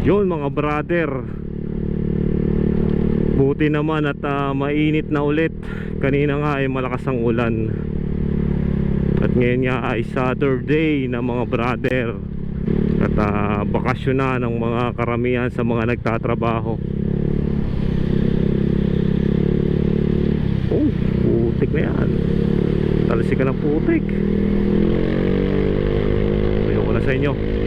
Yun mga brother. Buti naman at ah, mainit na ulit. Kanina nga ay malakas ang ulan. At ngayon nga ay Saturday na mga brother. At ah, bakasyon na ng mga karamihan sa mga nagtatrabaho. Oh, putik na yan. Talsik ka ng putik. Ayoko na sa inyo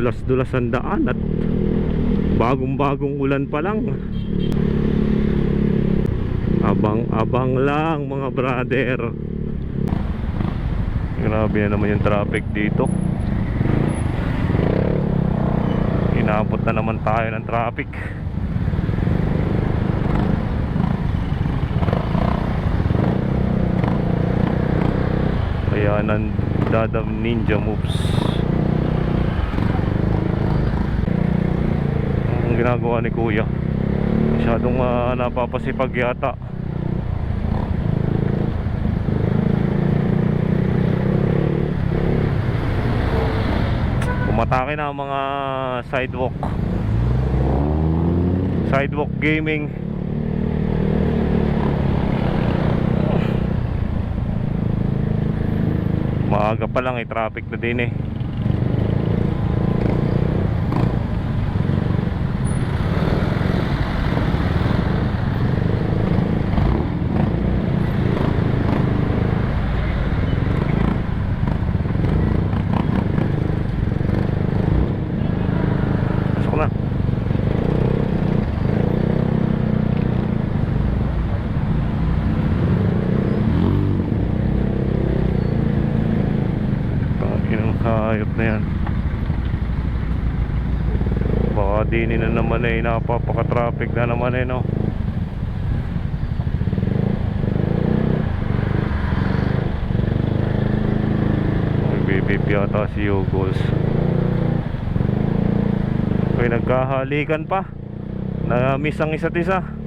madulas-dulas ang daan at bagong-bagong ulan pa lang. Abang-abang lang mga brother. Grabe na naman yung traffic dito. Inabot na naman tayo ng traffic. Kaya nan dadam ninja moves ang ginagawa ni kuya. Masyadong ah, napapasipag yata. Umatake na ang mga sidewalk. Sidewalk gaming. Maaga pa lang eh traffic na din eh Pasok na. Ang hayop na yan. Baka dini na naman eh, napapaka-traffic na naman eh, no? Magbibip yata si Yugos. Okay, nagkahalikan pa. Na-miss ang isa't isa.